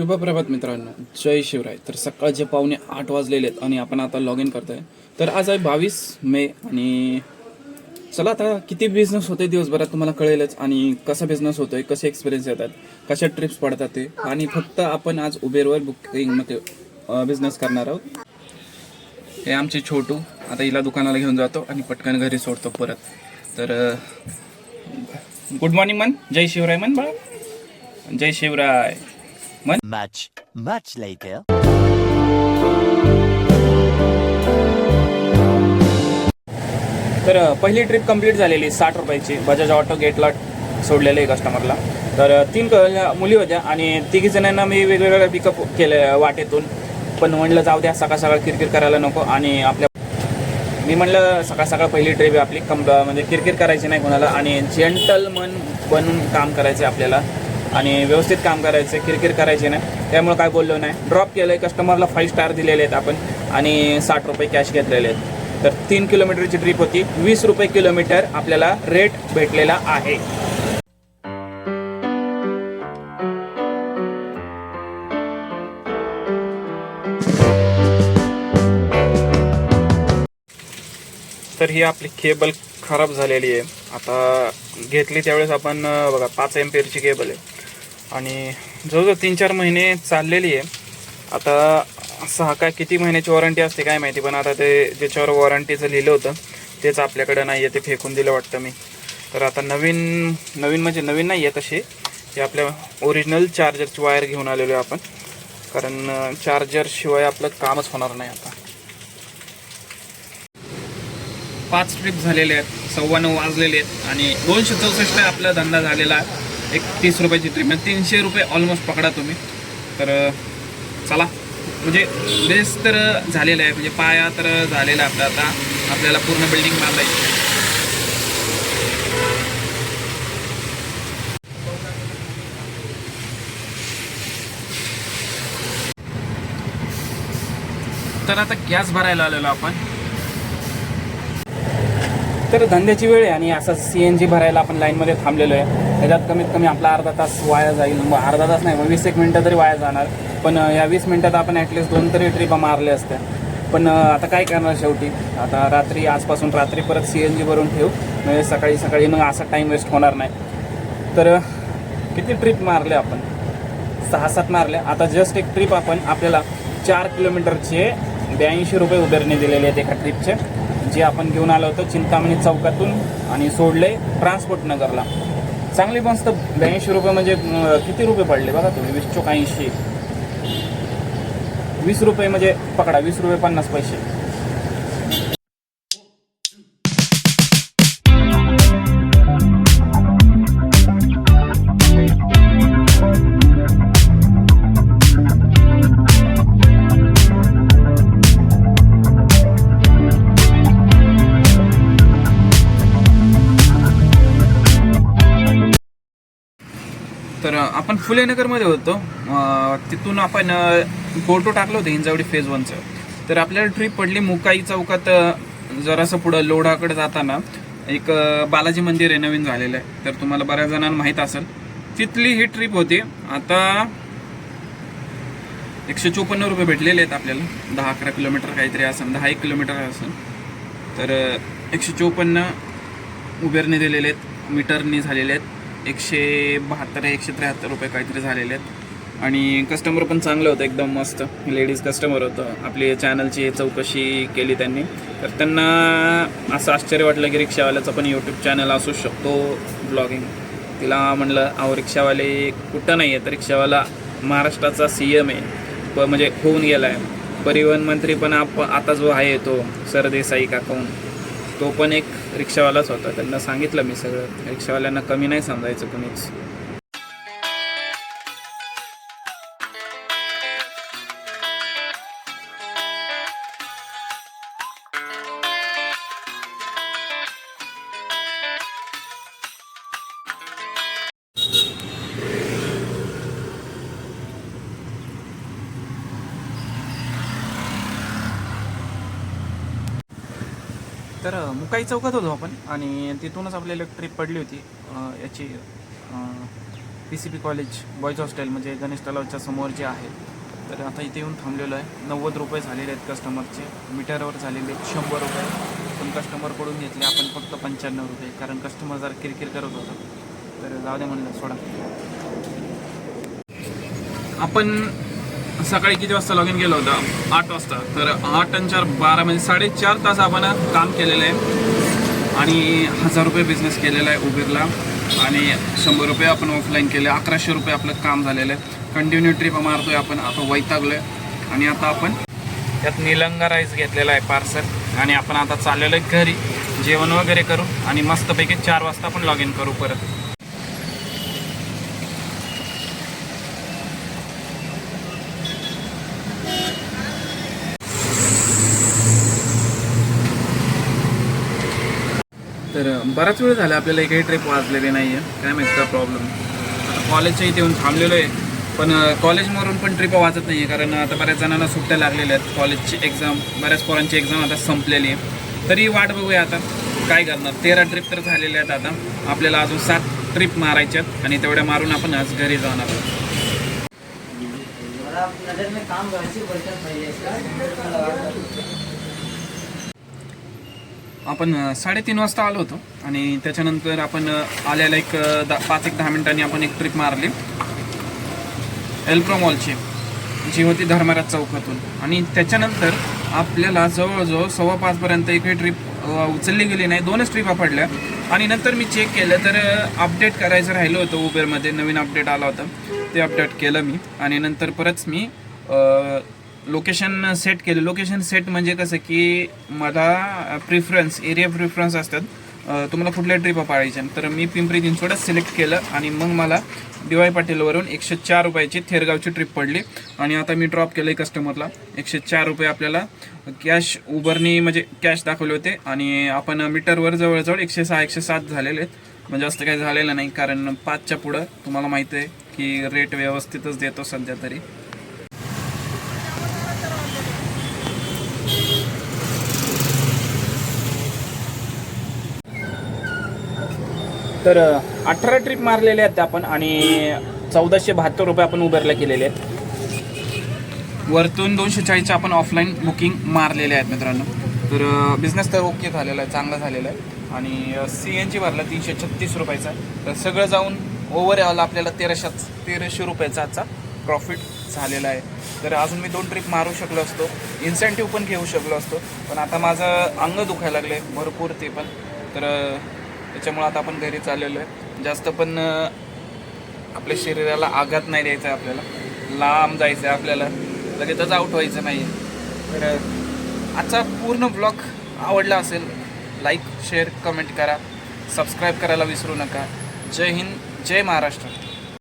शुभप्रभात मित्रांनो. जय शिवराय. तर सकाळचे पावणे आठ वाजलेले आहेत आणि आपण आता लॉग इन करतोय. तर आज आहे बावीस मे आणि चला आता किती बिझनेस होते दिवसभरात तुम्हाला कळेलच आणि कसा बिझनेस होतोय कसे एक्सपिरियन्स येतात कशा ट्रिप्स पडतात ते. आणि फक्त आपण आज उबेरवर बुकिंगमध्ये बिझनेस करणार आहोत. हे आमचे छोटू. आता हिला दुकानाला घेऊन जातो आणि पटकन घरी सोडतो परत. तर गुड मॉर्निंग मन जय शिवराय मन बाळा. जय शिवराय. Much, much later. तर पहिली ट्रिप कंप्लीट झालेली साठ रुपयाची. बजाज ऑटो गेटला सोडलेले कस्टमरला तर तीन मुली होत्या आणि तिघी जणांना मी वेगवेगळ्या पिकअप केले वाटेतून. पण म्हणलं जाऊ द्या सकाळ सकाळ किरकिर करायला नको. आणि आपल्या मी म्हणलं सकाळ सकाळ पहिली ट्रिप आहे आपली. कम म्हणजे किरकिर करायची नाही कोणाला. आणि जेंटल मन बनून काम करायचं आपल्याला. आणि व्यवस्थित काम करायचं किरकिर करायची नाही. त्यामुळे काय बोललो नाही. ड्रॉप केलं आहे कस्टमरला फाईव्ह स्टार दिलेले आहेत आपण आणि साठ रुपये कॅश घेतलेले आहेत. तर तीन किलोमीटरची ट्रिप होती. वीस रुपये किलोमीटर आपल्याला रेट भेटलेला आहे. तर ही आपली केबल खराब झालेली आहे. आता घेतली त्यावेळेस आपण बघा पाच एम्पियरची केबल आहे. आणि जवळजवळ तीन चार महिने चाललेली आहे. आता सहा काय किती महिन्याची वॉरंटी असते काय माहिती पण आता ते ज्याच्यावर वॉरंटीचं लिहिलं होतं तेच आपल्याकडं नाही आहे ते फेकून दिलं वाटतं मी. तर आता नवीन नवीन म्हणजे नवीन नाही आहे तशी ते आपल्या ओरिजिनल चार्जरची वायर घेऊन आलेलो आहे आपण. कारण चार्जरशिवाय आपलं कामच होणार नाही आता. पाच ट्रिप झालेले आहेत सव्वा नऊ वाजलेले आहेत आणि दोनशे चौसष्ट आपला धंदा झालेला. आहे एक तीस रुपयाची ट्रिप म्हणजे तीनशे रुपये ऑलमोस्ट पकडा तुम्ही. तर चला. म्हणजे बेस तर झालेला आहे. म्हणजे पाया तर झालेला आपला आता. आपल्याला पूर्ण बिल्डिंग बांधायची आहे. तर आता गॅस भरायला आलेलो आपण. तर धंद्याची वेळ आहे आणि असं सी एन जी भरायला आपण लाईनमध्ये थांबलेलो आहे. त्याच्यात कमीत कमी आपला अर्धा तास वाया जाईल. मग अर्धा तास नाही मग वीस एक मिनटं तरी वाया जाणार. पण या वीस मिनटात आपण ॲटलिस्ट दोन तरी ट्रिपा मारल्या असत्या. पण आता काय करणार शेवटी? आता रात्री आजपासून रात्री परत सी एन जी भरून ठेवू. म्हणजे सकाळी सकाळी मग असा टाईम वेस्ट होणार नाही. तर किती ट्रिप मारले आपण? सहा सात मारल्या. आता जस्ट एक ट्रिप आपण आपल्याला चार किलोमीटरचे ब्याऐंशी रुपये उदरणे दिलेले आहेत एका ट्रिपचे जे आपण घेऊन आलो होतो चिंतामणी चौकातून आणि सोडले ट्रान्सपोर्ट नगरला. चांगली मस्त ब्याऐंशी रुपये म्हणजे किती रुपये पडले बघा तुम्ही? वीस चोक ऐंशी वीस रुपये म्हणजे पकडा वीस रुपये पन्नास पैसे. तर आपण फुलेनगरमध्ये होतो. तिथून आपण फोटो टाकलं होतं हिंजावडी फेज वनचं तर आपल्याला ट्रिप पडली मुकाई चौकात जरासं पुढं लोढाकडे जाताना. एक बालाजी मंदिर आहे नवीन झालेलं आहे. तर तुम्हाला बऱ्याच जणांना माहीत असेल. तिथली ही ट्रिप होती. आता एकशे चोपन्न रुपये भेटलेले आहेत आपल्याला. दहा अकरा किलोमीटर काहीतरी असेल दहा एक किलोमीटर असेल. तर एकशे चोपन्न उबेरने दिलेले आहेत मीटरने झालेले आहेत. एकशे बहात्तर एकशे त्र्याहत्तर रुपये काहीतरी झालेले आहेत. आणि कस्टमर पण चांगलं होतं एकदम मस्त. लेडीज कस्टमर होतं. आपली चॅनलची चौकशी केली त्यांनी. तर त्यांना असं आश्चर्य वाटलं की रिक्षावाल्याचं पण यूट्यूब चॅनल असू शकतो ब्लॉगिंग तिला म्हणलं अहो रिक्षावाले कुठं नाही आहे तर रिक्षावाला महाराष्ट्राचा सी एम आहे. प म्हणजे होऊन गेला आहे परिवहन मंत्री पण आप आता जो आहे तो सरदेसाई काकून तो पण एक रिक्षावालाच होता. त्यांना सांगितलं मी सगळं. रिक्षावाल्यांना कमी नाही समजायचं कुणीच. तर मुकाई चौकात होतो आपण आणि तिथूनच आपल्याला ट्रिप पडली होती याची P C P college boys hostel म्हणजे गणेश तलावच्या समोर जे आहे. तर आता इथे येऊन थांबलेलो आहे. नव्वद रुपये झालेले आहेत कस्टमरचे मीटरवर झालेले आहेत शंभर रुपये. पण कस्टमरकडून घेतले आपण फक्त पंच्याण्णव रुपये. कारण कस्टमर जरा किरकिर करत होता. तर जाऊ दे म्हणलं सोडा. आपण सकाळी किती वाजता लॉग इन केलं होतं? आठ वाजता. तर आठ आणि चार बारा म्हणजे साडेचार तास आपण काम केलेलं आहे. आणि हजार रुपये बिझनेस केलेला आहे उबेरला. आणि शंभर रुपये आपण ऑफलाईन केले. अकराशे रुपये आपलं काम झालेलं आहे. कंटिन्यू ट्रिप मारतोय आपण. आता वैतागलो आहे आणि आता आपण त्यात निलंगा राईस घेतलेला आहे पार्सल आणि आपण आता चाललेलं आहे घरी. जेवण वगैरे करू. आणि मस्तपैकी चार वाजता आपण लॉग इन करू परत. तर बराच वेळ झाला आपल्याला एकही ट्रिप वाजलेली नाही आहे काय माहिती का प्रॉब्लेम आता कॉलेजच्या इथे येऊन थांबलेलो आहे. पण कॉलेजमधून पण ट्रिप वाचत नाही आहे कारण आता बऱ्याच जणांना सुट्ट्या लागलेल्या आहेत. कॉलेजची एक्झाम बऱ्याच पोरांची एक्झाम आता संपलेली आहे. तरी वाट बघूया आता काय करणार. तेरा ट्रिप तर झालेल्या आहेत आता. आपल्याला अजून सात ट्रिप मारायच्यात आणि तेवढ्या मारून आपण आज घरी जाणार आहोत और आप नजर में काम वैसे बचत नहीं है इसका आपण साडेतीन वाजता आलो होतो आणि त्याच्यानंतर आपण आल्याला एक दा पाच एक दहा मिनिटांनी आपण एक ट्रिप मारली. एल्प्रो मॉलची जी होती धर्मराज चौकातून. आणि त्याच्यानंतर आपल्याला जवळजवळ सव्वा पाचपर्यंत एकही ट्रिप उचलली गेली नाही. दोनच ट्रिपा पडल्या. आणि नंतर मी चेक केलं तर अपडेट करायचं राहिलं होतं उबेरमध्ये नवीन अपडेट आला होता. ते अपडेट केलं मी. आणि नंतर परत मी लोकेशन सेट केलं. लोकेशन सेट म्हणजे कसं की मला प्रिफरन्स एरिया प्रिफरन्स असतात. तुम्हाला कुठल्या ट्रिपा पाळायच्या तर मी पिंपरी चिंचवडच सिलेक्ट केलं आणि मग मला डी वाय पाटीलवरून एकशे चार रुपयाची थेरगावची ट्रिप पडली. आणि आता मी ड्रॉप केलं आहे कस्टमरला एकशे चार रुपये आपल्याला कॅश उबरनी म्हणजे कॅश दाखवले होते. आणि आपण मीटरवर जवळजवळ एकशे सहा एकशे सात झालेले आहेत. म्हणजे जास्त काही झालेलं नाही कारण पाचच्या पुढं तुम्हाला माहिती आहे की रेट व्यवस्थितच देतो सध्या तरी. तर अठरा ट्रिप मारलेले आहेत आपण आणि चौदाशे बहात्तर रुपये आपण उबरला केलेले आहेत. वरतून दोनशे चाळीसच्या आपण ऑफलाईन बुकिंग मारलेले आहेत मित्रांनो. तर बिझनेस तर ओके झालेला आहे चांगला झालेला आहे. आणि सी एन जी भरला तीनशे छत्तीस रुपयाचा तर सगळं जाऊन ओव्हरऑल आपल्याला तेराशेच तेराशे रुपयाचा आजचा प्रॉफिट झालेला आहे. तर अजून मी दोन ट्रिप मारू शकलो असतो. इन्सेंटिव्ह पण घेऊ शकलो असतो. पण आता माझं अंग दुखायला लागलं आहे भरपूर ते पण. तर त्याच्यामुळं आता आपण घरी चाललेलो आहे. जास्त पण आपल्या शरीराला आघात नाही द्यायचा आहे आपल्याला. लांब जायचं आहे आपल्याला. लगेचच आउट व्हायचं नाही तर आजचा पूर्ण ब्लॉग आवडला असेल लाईक शेअर कमेंट करा. सबस्क्राईब करायला विसरू नका. जय हिंद जय महाराष्ट्र.